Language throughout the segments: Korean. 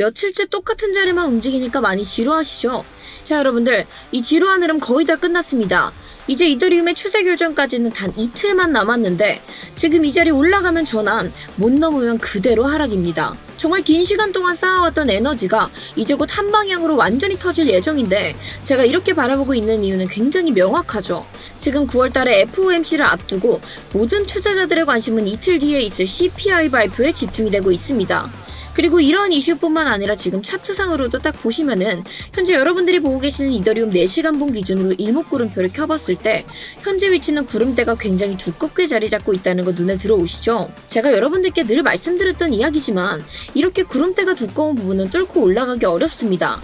며칠째 똑같은 자리만 움직이니까 많이 지루하시죠? 자, 여러분들, 이 지루한 흐름 거의 다 끝났습니다. 이제 이더리움의 추세 결정까지는 단 이틀만 남았는데 지금 이 자리 올라가면 전환, 못 넘으면 그대로 하락입니다. 정말 긴 시간 동안 쌓아왔던 에너지가 이제 곧 한 방향으로 완전히 터질 예정인데 제가 이렇게 바라보고 있는 이유는 굉장히 명확하죠. 지금 9월 달에 FOMC를 앞두고 모든 투자자들의 관심은 이틀 뒤에 있을 CPI 발표에 집중이 되고 있습니다. 그리고 이러한 이슈뿐만 아니라 지금 차트상으로도 딱 보시면은 현재 여러분들이 보고 계시는 이더리움 4시간봉 기준으로 일목구름표를 켜봤을 때 현재 위치는 구름대가 굉장히 두껍게 자리 잡고 있다는 거 눈에 들어오시죠? 제가 여러분들께 늘 말씀드렸던 이야기지만 이렇게 구름대가 두꺼운 부분은 뚫고 올라가기 어렵습니다.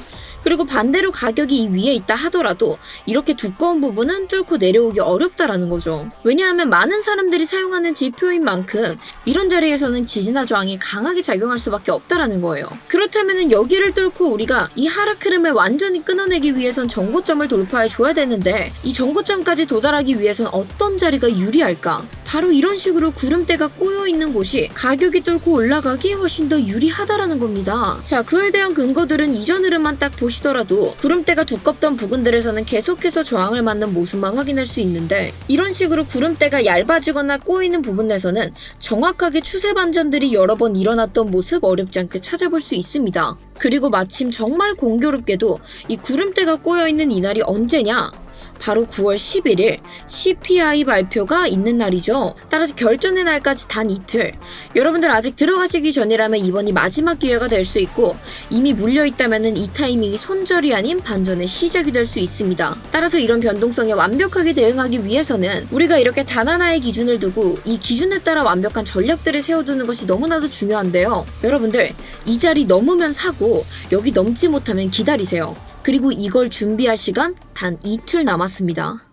그리고 반대로 가격이 이 위에 있다 하더라도 이렇게 두꺼운 부분은 뚫고 내려오기 어렵다라는 거죠. 왜냐하면 많은 사람들이 사용하는 지표인 만큼 이런 자리에서는 지지나 저항이 강하게 작용할 수밖에 없다라는 거예요. 그렇다면 여기를 뚫고 우리가 이 하락 흐름을 완전히 끊어내기 위해선 정고점을 돌파해 줘야 되는데 이 정고점까지 도달하기 위해선 어떤 자리가 유리할까? 바로 이런 식으로 구름대가 꼬여 있는 곳이 가격이 뚫고 올라가기 훨씬 더 유리하다라는 겁니다. 자, 그에 대한 근거들은 이전 흐름만 딱 보시 더라도 구름대가 두껍던 부분들에서는 계속해서 저항을 맞는 모습만 확인할 수 있는데 이런 식으로 구름대가 얇아지거나 꼬이는 부분에서는 정확하게 추세 반전들이 여러 번 일어났던 모습 어렵지 않게 찾아볼 수 있습니다. 그리고 마침 정말 공교롭게도 이 구름대가 꼬여 있는 이날이 언제냐? 바로 9월 11일 CPI 발표가 있는 날이죠. 따라서 결전의 날까지 단 이틀. 여러분들 아직 들어가시기 전이라면 이번이 마지막 기회가 될 수 있고 이미 물려 있다면은 이 타이밍이 손절이 아닌 반전의 시작이 될 수 있습니다. 따라서 이런 변동성에 완벽하게 대응하기 위해서는 우리가 이렇게 단 하나의 기준을 두고 이 기준에 따라 완벽한 전략들을 세워두는 것이 너무나도 중요한데요. 여러분들 이 자리 넘으면 사고 여기 넘지 못하면 기다리세요. 그리고 이걸 준비할 시간 단 이틀 남았습니다.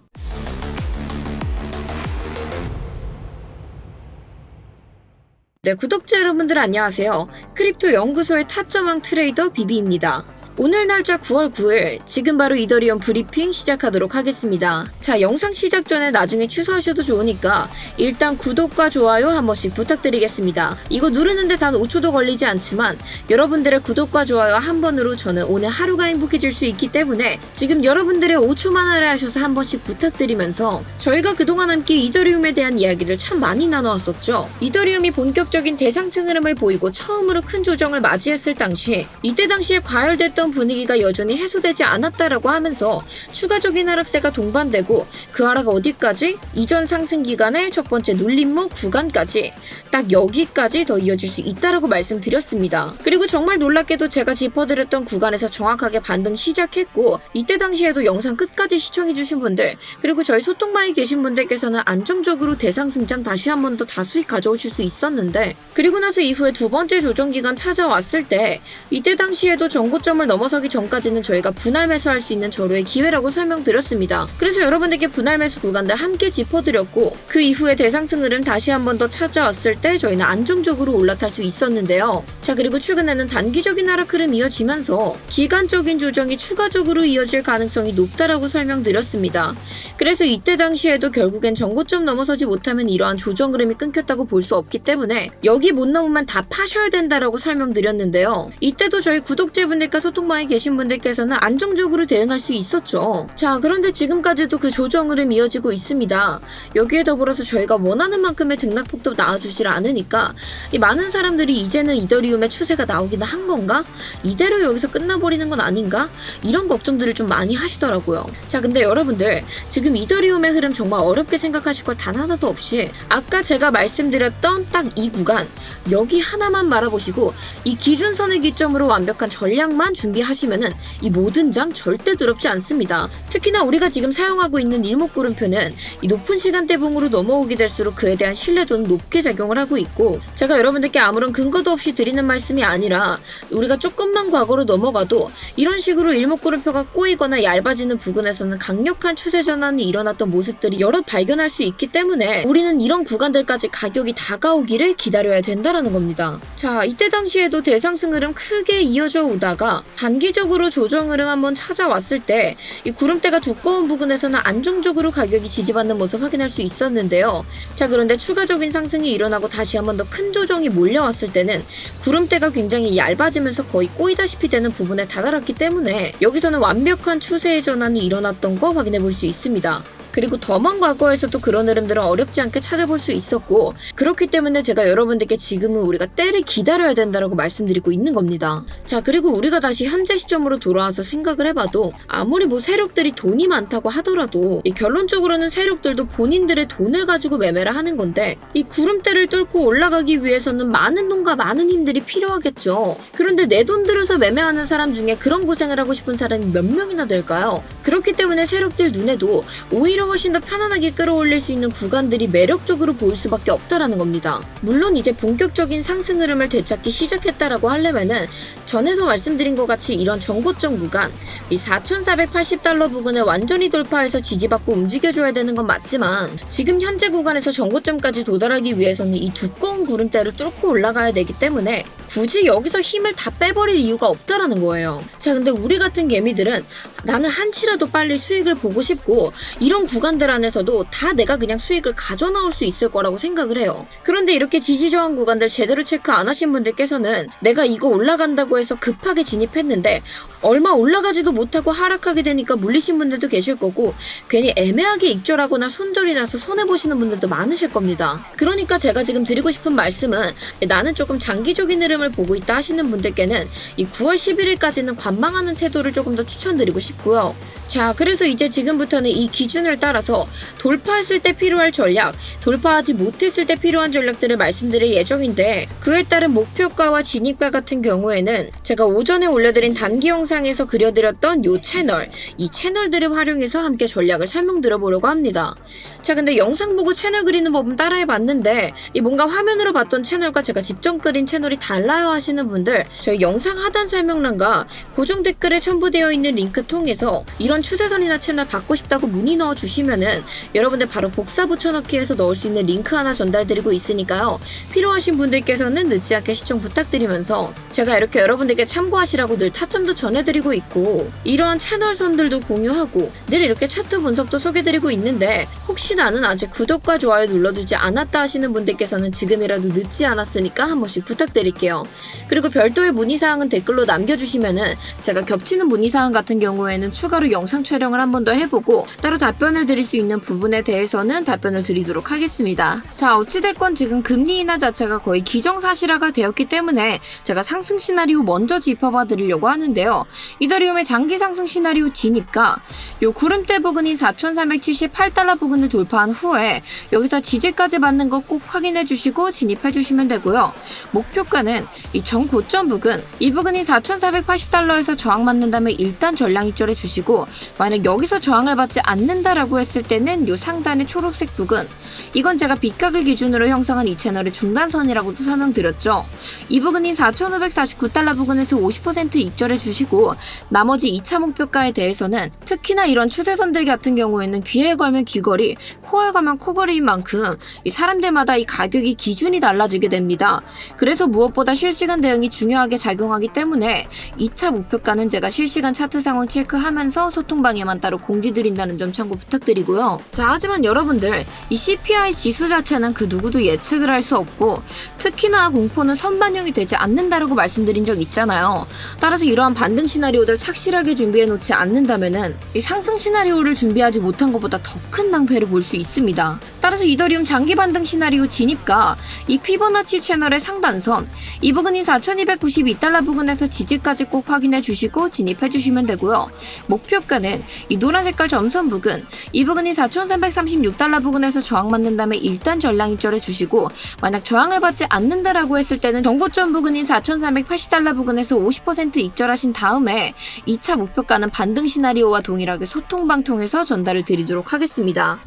네, 구독자 여러분들 안녕하세요. 크립토 연구소의 타점왕 트레이더 비비입니다. 오늘 날짜 9월 9일 지금 바로 이더리움 브리핑 시작하도록 하겠습니다. 자 영상 시작 전에 나중에 취소하셔도 좋으니까 일단 구독과 좋아요 한 번씩 부탁드리겠습니다. 이거 누르는데 단 5초도 걸리지 않지만 여러분들의 구독과 좋아요 한 번으로 저는 오늘 하루가 행복해질 수 있기 때문에 지금 여러분들의 5초만 하려 하셔서 한 번씩 부탁드리면서 저희가 그동안 함께 이더리움에 대한 이야기들 참 많이 나눠왔었죠. 이더리움이 본격적인 대상층 흐름을 보이고 처음으로 큰 조정을 맞이했을 당시 이때 당시에 과열됐던 분위기가 여전히 해소되지 않았다라고 하면서 추가적인 하락세가 동반되고 그 하락 어디까지? 이전 상승 기간의 첫 번째 눌림목 구간까지 딱 여기까지 더 이어질 수 있다라고 말씀드렸습니다. 그리고 정말 놀랍게도 제가 짚어드렸던 구간에서 정확하게 반등 시작했고 이때 당시에도 영상 끝까지 시청해주신 분들 그리고 저희 소통방에 계신 분들께서는 안정적으로 대상승장 다시 한 번 더 다수익 가져오실 수 있었는데 그리고 나서 이후에 두 번째 조정 기간 찾아왔을 때 이때 당시에도 정고점을 넘어서기 전까지는 저희가 분할 매수할 수 있는 절호의 기회라고 설명드렸습니다. 그래서 여러분들께 분할 매수 구간들 함께 짚어드렸고 그 이후에 대상승 흐름 다시 한 번 더 찾아왔을 때 저희는 안정적으로 올라탈 수 있었는데요. 자 그리고 최근에는 단기적인 하락 흐름 이어지면서 기간적인 조정이 추가적으로 이어질 가능성이 높다라고 설명드렸습니다. 그래서 이때 당시에도 결국엔 정고점 넘어서지 못하면 이러한 조정 흐름이 끊겼다고 볼 수 없기 때문에 여기 못 넘으면 다 파셔야 된다라고 설명드렸는데요. 이때도 저희 구독자분들과 소통방에 계신 분들께서는 안정적으로 대응할 수 있었죠. 자, 그런데 지금까지도 그 조정 흐름 이어지고 있습니다. 여기에 더불어서 저희가 원하는 만큼의 등락폭도 나와주질 않으니까 이 많은 사람들이 이제는 이더리움의 추세가 나오기는 한 건가? 이대로 여기서 끝나버리는 건 아닌가? 이런 걱정들을 좀 많이 하시더라고요. 자, 근데 여러분들 지금 이더리움의 흐름 정말 어렵게 생각하실 걸 단 하나도 없이 아까 제가 말씀드렸던 딱 이 구간 여기 하나만 말아보시고 이 기준선을 기점으로 완벽한 전략만 준비하시면은 이 모든 장 절대 두렵지 않습니다. 특히나 우리가 지금 사용하고 있는 일목 구름표는 이 높은 시간대봉으로 넘어오게 될수록 그에 대한 신뢰도는 높게 작용을 하고 있고 제가 여러분들께 아무런 근거도 없이 드리는 말씀이 아니라 우리가 조금만 과거로 넘어가도 이런 식으로 일목구름표가 꼬이거나 얇아지는 부근에서는 강력한 추세 전환이 일어났던 모습들이 여러 발견할 수 있기 때문에 우리는 이런 구간들까지 가격이 다가오기를 기다려야 된다라는 겁니다. 자, 이때 당시에도 대상승 흐름 크게 이어져 오다가 단기적으로 조정 흐름 한번 찾아왔을 때 이 구름대가 두꺼운 부근에서는 안정적 으로 가격이 지지받는 모습 확인할 수 있었는데요. 자 그런데 추가적인 상승이 일어나고 다시 한번 더 큰 조정이 몰려왔을 때는 구름대가 굉장히 얇아지면서 거의 꼬이다시피 되는 부분에 다다랐기 때문에 여기서는 완벽한 추세의 전환이 일어났던 거 확인해 볼 수 있습니다. 그리고 더 먼 과거에서도 그런 흐름들은 어렵지 않게 찾아볼 수 있었고 그렇기 때문에 제가 여러분들께 지금은 우리가 때를 기다려야 된다라고 말씀드리고 있는 겁니다. 자 그리고 우리가 다시 현재 시점으로 돌아와서 생각을 해봐도 아무리 뭐 세력들이 돈이 많다고 하더라도 이 결론적으로는 세력들도 본인들의 돈을 가지고 매매를 하는 건데 이 구름대를 뚫고 올라가기 위해서는 많은 돈과 많은 힘들이 필요하겠죠. 그런데 내 돈 들여서 매매하는 사람 중에 그런 고생을 하고 싶은 사람이 몇 명이나 될까요? 그렇기 때문에 세력들 눈에도 오히려 훨씬 더 편안하게 끌어올릴 수 있는 구간들이 매력적으로 보일 수밖에 없다라는 겁니다. 물론 이제 본격적인 상승 흐름을 되찾기 시작했다라고 하려면은 전에도 말씀드린 것 같이 이런 정고점 구간, 이 4,480달러 부근에 완전히 돌파해서 지지받고 움직여줘야 되는 건 맞지만 지금 현재 구간에서 정고점까지 도달하기 위해서는 이 두꺼운 구름대를 뚫고 올라가야 되기 때문에 굳이 여기서 힘을 다 빼버릴 이유가 없다라는 거예요. 자, 근데 우리 같은 개미들은 나는 한치라도 빨리 수익을 보고 싶고 이런 구간들 안에서도 다 내가 그냥 수익을 가져 나올 수 있을 거라고 생각을 해요. 그런데 이렇게 지지저항 구간들 제대로 체크 안 하신 분들께서는 내가 이거 올라간다고 해서 급하게 진입했는데 얼마 올라가지도 못하고 하락하게 되니까 물리신 분들도 계실 거고 괜히 애매하게 익절하거나 손절이 나서 손해보시는 분들도 많으실 겁니다. 그러니까 제가 지금 드리고 싶은 말씀은 나는 조금 장기적인 흐름을 보고 있다 하시는 분들께는 이 9월 11일까지는 관망하는 태도를 조금 더 추천드리고 싶고요. 자, 그래서 이제 지금부터는 이 기준을 따라서 돌파했을 때 필요할 전략, 돌파하지 못했을 때 필요한 전략들을 말씀드릴 예정인데 그에 따른 목표가와 진입가 같은 경우에는 제가 오전에 올려드린 단기 영상에서 그려드렸던 요 채널, 이 채널들을 활용해서 함께 전략을 설명드려 보려고 합니다. 자, 근데 영상 보고 채널 그리는 법은 따라해 봤는데 이 뭔가 화면으로 봤던 채널과 제가 직접 그린 채널이 달라 요 하시는 분들 저희 영상 하단 설명란과 고정 댓글에 첨부되어 있는 링크 통해서 이런 추세선이나 채널 받고 싶다고 문의 넣어 주시면은 여러분들 바로 복사 붙여넣기 해서 넣을 수 있는 링크 하나 전달드리고 있으니까요. 필요하신 분들께서는 늦지 않게 시청 부탁드리면서 제가 이렇게 여러분들께 참고하시라고 늘 타점도 전해드리고 있고 이러한 채널 선들도 공유하고 늘 이렇게 차트 분석도 소개드리고 있는데 혹시 나는 아직 구독과 좋아요 눌러주지 않았다 하시는 분들께서는 지금이라도 늦지 않았으니까 한 번씩 부탁드릴게요. 그리고 별도의 문의사항은 댓글로 남겨주시면은 제가 겹치는 문의사항 같은 경우에는 추가로 영상 촬영을 한 번 더 해보고 따로 답변을 드릴 수 있는 부분에 대해서는 답변을 드리도록 하겠습니다. 자, 어찌됐건 지금 금리 인하 자체가 거의 기정사실화가 되었기 때문에 제가 상승 시나리오 먼저 짚어봐 드리려고 하는데요. 이더리움의 장기 상승 시나리오 진입가 요 구름대 부근인 4,378달러 부근 을 돌파한 후에 여기서 지지까지 맞는 거 꼭 확인해 주시고 진입해 주시면 되고요. 목표가는 이 정고점 부근 이 부근이 4,480달러에서 저항 맞는다면 일단 전량 입절해 주시고 만약 여기서 저항을 받지 않는다라고 했을 때는 요 상단의 초록색 부근 이건 제가 빗각을 기준으로 형성한 이 채널의 중간선이라고도 설명드렸죠. 이 부근인 4,549달러 부근에서 50% 입절해 주시고 나머지 2차 목표가에 대해서는 특히나 이런 추세선들 같은 경우에는 귀에 걸면 귀걸이, 코에 걸면 코걸이인 만큼 이 사람들마다 이 가격이 기준이 달라지게 됩니다. 그래서 무엇보다 실시간 대응이 중요하게 작용하기 때문에 2차 목표가는 제가 실시간 차트 상황 체크하면서 소통방에만 따로 공지드린다는 점 참고 부탁드리고요. 자, 하지만 여러분들 이 CPI 지수 자체는 그 누구도 예측을 할 수 없고 특히나 공포는 선반영이 되지 않는다라고 말씀드린 적 있잖아요. 따라서 이러한 반등 시나리오들 착실하게 준비해 놓지 않는다면은 이 상승 시나리오를 준비하지 못한 것보다 더 큰 낭패를 볼 수 있습니다. 따라서 이더리움 장기 반등 시나리오 진입가 이 피보나치 채널의 상단선 이 부근이 4,292달러 부근에서 지지까지 꼭 확인해 주시고 진입해 주시면 되고요. 목표가는 이 노란 색깔 점선 부근 이 부근이 4,336달러 부근에서 저항 맞는다면 일단 전량 입절해 주시고 만약 저항을 받지 않는다라고 했을 때는 정고점 부근인 4,380달러 부근에서 50% 입절하신 다음에 2차 목표가는 반등 시나리오와 동일하게 소통방 통해서 전달을 드리도록 하겠습니다.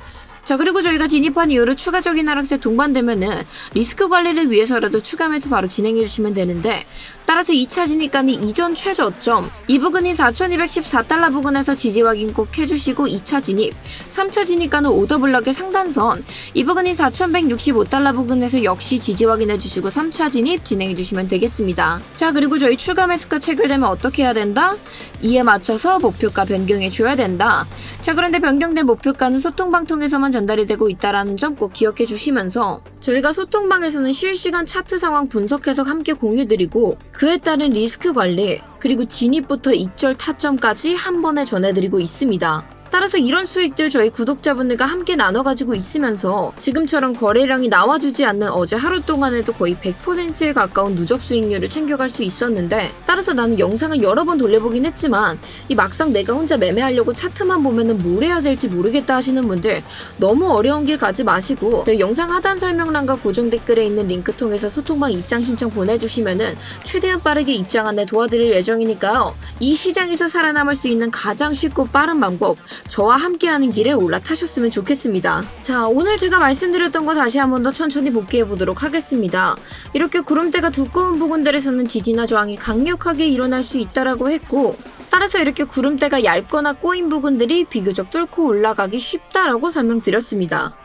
자 그리고 저희가 진입한 이후로 추가적인 하락세 동반되면은 리스크 관리를 위해서라도 추가 매수 바로 진행해 주시면 되는데 따라서 2차 진입가는 이전 최저점 이 부근이 4214달러 부근에서 지지 확인 꼭 해주시고 2차 진입 3차 진입가는 오더블럭의 상단선 이 부근이 4165달러 부근에서 역시 지지 확인해 주시고 3차 진입 진행해 주시면 되겠습니다 자 그리고 저희 추가 매수가 체결되면 어떻게 해야 된다? 이에 맞춰서 목표가 변경해 줘야 된다 자 그런데 변경된 목표가는 소통방 통해서만 전달이 되고 있다라는 점 꼭 기억해 주시면서 저희가 소통방에서는 실시간 차트 상황 분석 해석 함께 공유드리고 그에 따른 리스크 관리 그리고 진입부터 익절 타점까지 한 번에 전해드리고 있습니다. 따라서 이런 수익들 저희 구독자분들과 함께 나눠 가지고 있으면서 지금처럼 거래량이 나와주지 않는 어제 하루 동안에도 거의 100%에 가까운 누적 수익률을 챙겨갈 수 있었는데 따라서 나는 영상을 여러 번 돌려보긴 했지만 이 막상 내가 혼자 매매하려고 차트만 보면은 뭘 해야 될지 모르겠다 하시는 분들 너무 어려운 길 가지 마시고 영상 하단 설명란과 고정 댓글에 있는 링크 통해서 소통방 입장 신청 보내주시면은 최대한 빠르게 입장 안내 도와드릴 예정이니까요. 이 시장에서 살아남을 수 있는 가장 쉽고 빠른 방법 저와 함께하는 길에 올라타셨으면 좋겠습니다. 자, 오늘 제가 말씀드렸던 거 다시 한 번 더 천천히 복귀해 보도록 하겠습니다. 이렇게 구름대가 두꺼운 부분들에서는 지지나 저항이 강력하게 일어날 수 있다라고 했고, 따라서 이렇게 구름대가 얇거나 꼬인 부분들이 비교적 뚫고 올라가기 쉽다라고 설명드렸습니다.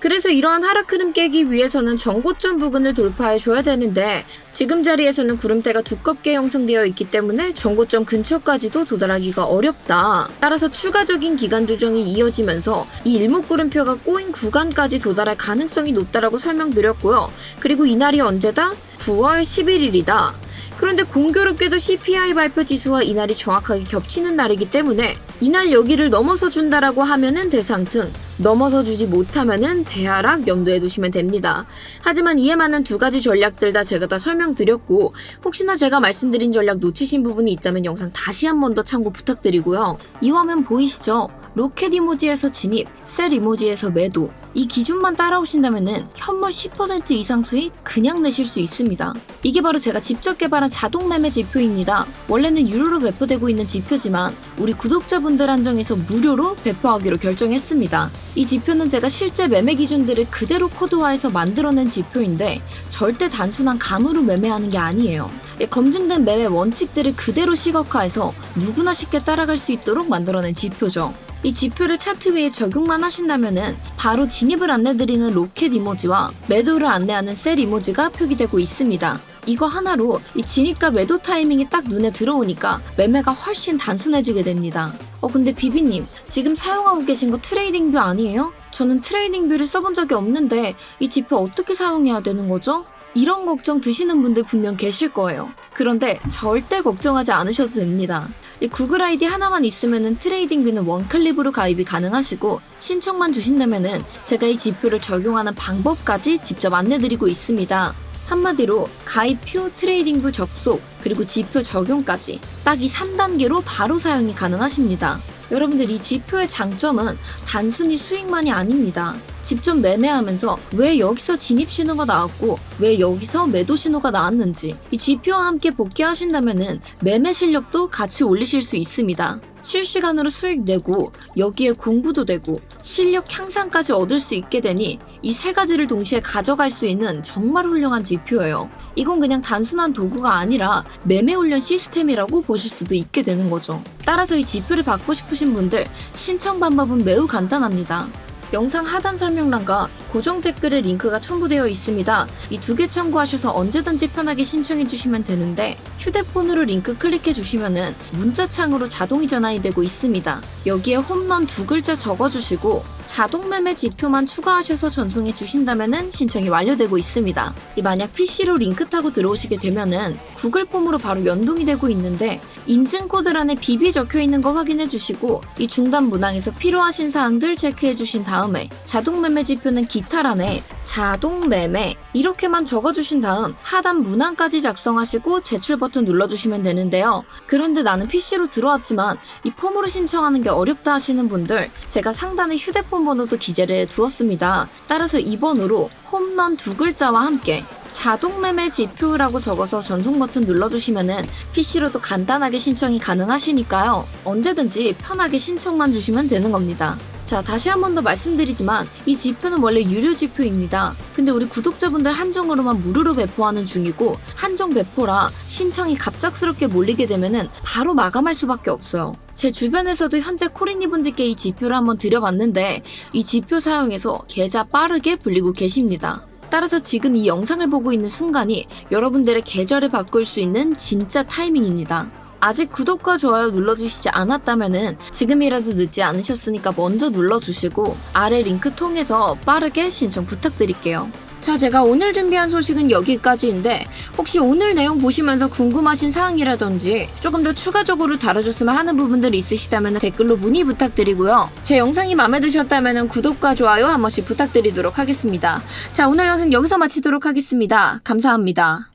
그래서 이러한 하락 흐름 깨기 위해서는 정고점 부근을 돌파해 줘야 되는데 지금 자리에서는 구름대가 두껍게 형성되어 있기 때문에 정고점 근처까지도 도달하기가 어렵다. 따라서 추가적인 기간 조정이 이어지면서 이 일목구름표가 꼬인 구간까지 도달할 가능성이 높다라고 설명드렸고요. 그리고 이날이 언제다? 9월 11일이다. 그런데 공교롭게도 CPI 발표 지수와 이날이 정확하게 겹치는 날이기 때문에 이날 여기를 넘어서 준다라고 하면은 대상승, 넘어서 주지 못하면은 대하락 염두에 두시면 됩니다. 하지만 이에 맞는 두 가지 전략들 다 제가 다 설명드렸고 혹시나 제가 말씀드린 전략 놓치신 부분이 있다면 영상 다시 한 번 더 참고 부탁드리고요. 이 화면 보이시죠? 로켓 이모지에서 진입, 셀 이모지에서 매도. 이 기준만 따라오신다면은 현물 10% 이상 수익 그냥 내실 수 있습니다. 이게 바로 제가 직접 개발한 자동 매매 지표입니다. 원래는 유료로 배포되고 있는 지표지만 우리 구독자분들 한정해서 무료로 배포하기로 결정했습니다. 이 지표는 제가 실제 매매 기준들을 그대로 코드화해서 만들어낸 지표인데 절대 단순한 감으로 매매하는 게 아니에요. 예, 검증된 매매 원칙들을 그대로 시각화해서 누구나 쉽게 따라갈 수 있도록 만들어낸 지표죠. 이 지표를 차트 위에 적용만 하신다면은 바로 진 입을 안내드리는 로켓 이모지와 매도를 안내하는 셀 이모지가 표기되고 있습니다. 이거 하나로 이 진입과 매도 타이밍이 딱 눈에 들어오니까 매매가 훨씬 단순해지게 됩니다. 어 근데 비비님 지금 사용하고 계신 거 트레이딩 뷰 아니에요? 저는 트레이딩 뷰를 써본 적이 없는데 이 지표 어떻게 사용해야 되는 거죠? 이런 걱정 드시는 분들 분명 계실 거예요. 그런데 절대 걱정하지 않으셔도 됩니다. 이 구글 아이디 하나만 있으면은 트레이딩 뷰는 원클립으로 가입이 가능하시고 신청만 주신다면은 제가 이 지표를 적용하는 방법까지 직접 안내드리고 있습니다. 한마디로 가입표 트레이딩 뷰 접속 그리고 지표 적용까지 딱 이 3단계로 바로 사용이 가능하십니다. 여러분들 이 지표의 장점은 단순히 수익만이 아닙니다. 직접 매매하면서 왜 여기서 진입 신호가 나왔고 왜 여기서 매도 신호가 나왔는지 이 지표와 함께 복귀하신다면은 매매 실력도 같이 올리실 수 있습니다. 실시간으로 수익 내고 여기에 공부도 되고 실력 향상까지 얻을 수 있게 되니 이 세 가지를 동시에 가져갈 수 있는 정말 훌륭한 지표예요. 이건 그냥 단순한 도구가 아니라 매매 훈련 시스템이라고 보실 수도 있게 되는 거죠. 따라서 이 지표를 받고 싶으신 분들 신청 방법은 매우 간단합니다. 영상 하단 설명란과 고정 댓글에 링크가 첨부되어 있습니다. 이 두 개 참고하셔서 언제든지 편하게 신청해 주시면 되는데 휴대폰으로 링크 클릭해 주시면은 문자창으로 자동 이 전환이 되고 있습니다. 여기에 홈런 두 글자 적어 주시고 자동 매매 지표만 추가하셔서 전송해 주신다면은 신청이 완료되고 있습니다. 이 만약 PC로 링크 타고 들어오시게 되면은 구글 폼으로 바로 연동이 되고 있는데 인증 코드란에 비비 적혀 있는 거 확인해 주시고 이 중단 문항에서 필요하신 사항들 체크해 주신 다음에 자동 매매 지표는 기타란에 자동 매매 이렇게만 적어 주신 다음 하단 문항까지 작성하시고 제출 버튼 눌러 주시면 되는데요. 그런데 나는 PC로 들어왔지만 이 폼으로 신청하는 게 어렵다 하시는 분들 제가 상단에 휴대폰 번호도 기재를 두었습니다. 따라서 이 번호로 홈런 두 글자와 함께 자동 매매 지표라고 적어서 전송 버튼 눌러주시면은 PC로도 간단하게 신청이 가능하시니까요. 언제든지 편하게 신청만 주시면 되는 겁니다. 자, 다시 한 번 더 말씀드리지만 이 지표는 원래 유료 지표입니다. 근데 우리 구독자분들 한정으로만 무료로 배포하는 중이고 한정 배포라 신청이 갑작스럽게 몰리게 되면은 바로 마감할 수밖에 없어요. 제 주변에서도 현재 코리니 분들께 이 지표를 한번 드려봤는데 이 지표 사용해서 계좌 빠르게 불리고 계십니다. 따라서 지금 이 영상을 보고 있는 순간이 여러분들의 계좌를 바꿀 수 있는 진짜 타이밍입니다. 아직 구독과 좋아요 눌러주시지 않았다면은 지금이라도 늦지 않으셨으니까 먼저 눌러주시고 아래 링크 통해서 빠르게 신청 부탁드릴게요. 자, 제가 오늘 준비한 소식은 여기까지인데 혹시 오늘 내용 보시면서 궁금하신 사항이라든지 조금 더 추가적으로 다뤄줬으면 하는 부분들이 있으시다면 댓글로 문의 부탁드리고요. 제 영상이 마음에 드셨다면 구독과 좋아요 한 번씩 부탁드리도록 하겠습니다. 자, 오늘 영상 여기서 마치도록 하겠습니다. 감사합니다.